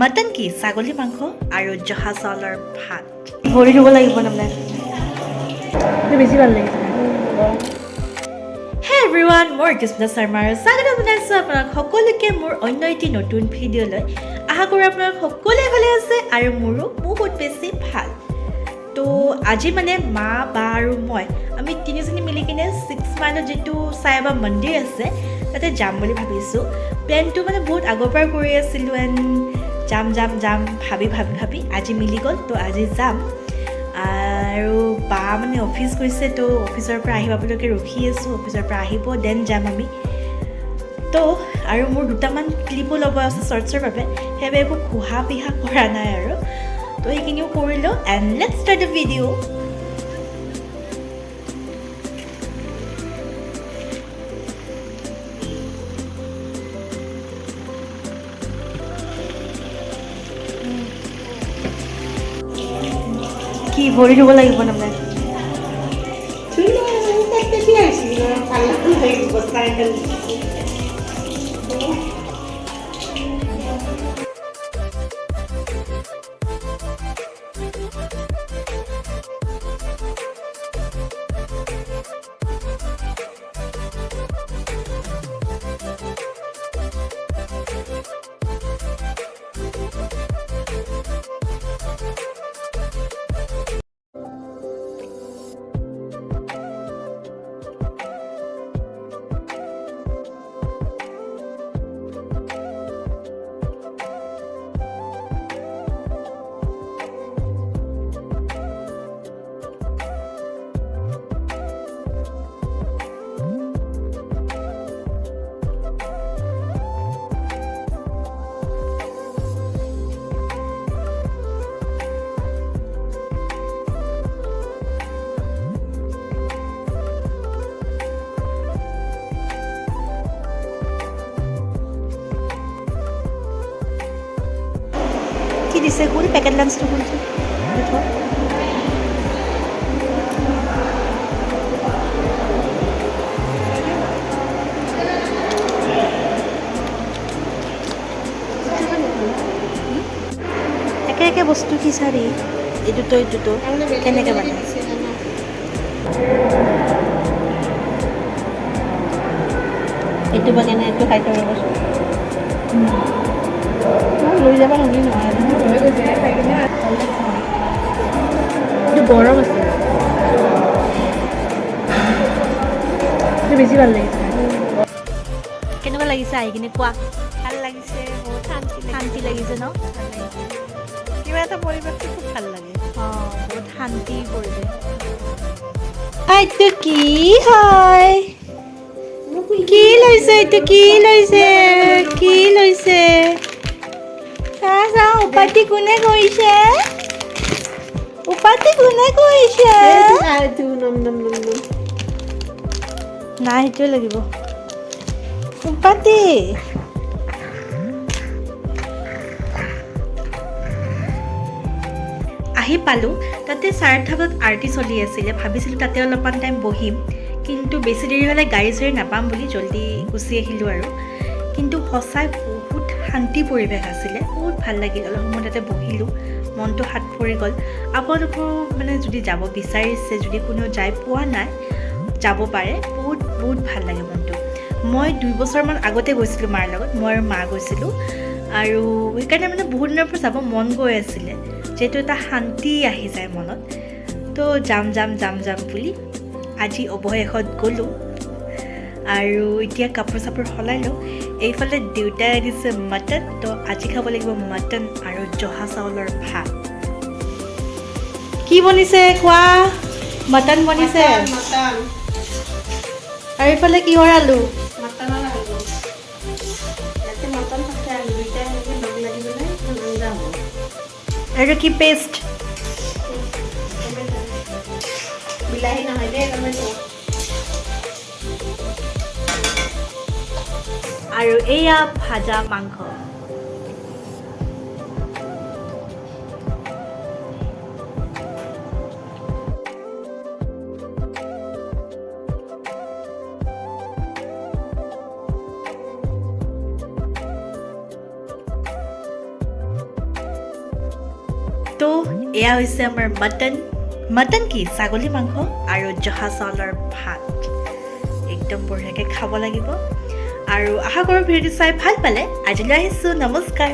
Mutton কি? ছাগলী মাংস আৰু জহা চাউলৰ ভাত। ভৰি দিব লাগিব তাৰমানে। বেছি ভালো লাগিছে হে এভৰিৱান মই কৃষ্ণ শৰ্মা আৰু স্বাগতম জনাইছোঁ আপোনালোক সকলোকে মোৰ অন্য এটি নতুন ভিডিঅ'লৈ আশা কৰোঁ আপোনালোক সকলোৱে ভালে আছে আৰু মোৰো বহুত বেছি ভালো। তো আজি মানে মা বা আৰু মই আমি তিনিজনী মিলি কিনে ছিক্স মাইলত যিটো চাইবাবা মন্দিৰ আছে তাতে যাম বুলি ভাবিছোঁ। প্লেনটো মানে বহুত আগৰ পৰাই কৰি আছিলোঁ এণ্ড যাম যাম যাম ভাবি ভাবি ভাবি, আজি মিলি গ'ল, তো আজি যাম। আৰু বা মানে অফিচ গৈছে, তো অফিচৰ পৰা আহি পাবলৈকে ৰখি আছোঁ অফিচৰ পৰা আহিব দেন যাম আমি। তো আৰু মোৰ দুটামান ক্লিপো ল'ব আছে শ্বৰ্টছৰ বাবে, সেইবাবে একো ঘোহা পিহা কৰা নাই আৰু। তো সেইখিনিও কৰিলোঁ and let start the video' কি ভৰি দিব লাগিব তাৰমানে দিছে? কোন পেকেট লাঞ্চটো কোনটো? একে একে বস্তু কি চাৰি? এইটোতো এইটোতো কেনেকৈ মানে এইটো বা কেনে এইটো খাই থৈ লৈ যাব নোৱাৰি নহয়। এইটো গৰম আছে। বেছি ভালো লাগিছে। কেনেকুৱা লাগিছে আহি কিনে কোৱা? ভালো লাগিছে বহুত শান্তি শান্তি লাগিছে ন? কিবা এটা পৰিৱেশটো খুব ভালো লাগে। অঁ বহুত শান্তি পৰিৱেশ। এইটো কি হয়? কি লৈছে এইটো কি লৈছে? কি লৈছে? চা উপাতি কোনে কৰিছে উপাতি কোনে নম নাই সেইটোৱে লাগিব। উপাতি। আহি পালোঁ। তাতে চাৰে আঠটা বজাত আৰতি চলি আছিলে। ভাবিছিলোঁ তাতে অলপমান টাইম বহিম। কিন্তু বেছি দেৰি হ'লে গাড়ী চাড়ী নাপাম বুলি জল্দি গুচি আহিলোঁ আৰু। কিন্তু সঁচাই বহুত শান্তি পৰিৱেশ আছিলে। ভালো লাগিল অলপ সময় তাতে বহিলোঁ। মনটো হাত পৰি গ'ল। আপোনালোকৰো মানে যদি যাব বিচাৰিছে, যদি কোনেও যাই পোৱা নাই, যাব পাৰে। বহুত বহুত ভালো লাগে মনটো। মই দুই বছৰমান আগতে গৈছিলোঁ মাৰ লগত, মই আৰু মা গৈছিলোঁ। আৰু সেইকাৰণে মানে বহুত দিনৰ পৰা যাব মন গৈ আছিলে। যিহেতু এটা শান্তি আহি যায় মনত। তো যাম যাম যাম যাম বুলি আজি অৱশেষত গ'লোঁ। আৰু এতিয়া কাপোৰ চাপোৰ সলাই লওঁ এইফালে দেউতাই আনিছে মটন তো আজি খাব লাগিব মটন আৰু জহা চাউলৰ ভাত। কি বনিছে কোৱা? মটন বনিছে? আৰু এইফালে কিহৰ আলু। আৰু কি পেষ্ট বিলাহী নহয় দেই আৰু এয়া ভাজা মাংস তো এয়া হৈছে আমাৰ মটন মটন কি ছাগলী মাংস আৰু জহা চাউলৰ ভাত একদম বঢ়িয়াকৈ খাব লাগিব আৰু আশা কৰোঁ ভিডিঅ'টো চাই ভাল পালে আজিলৈ আহিছোঁ। নমস্কাৰ।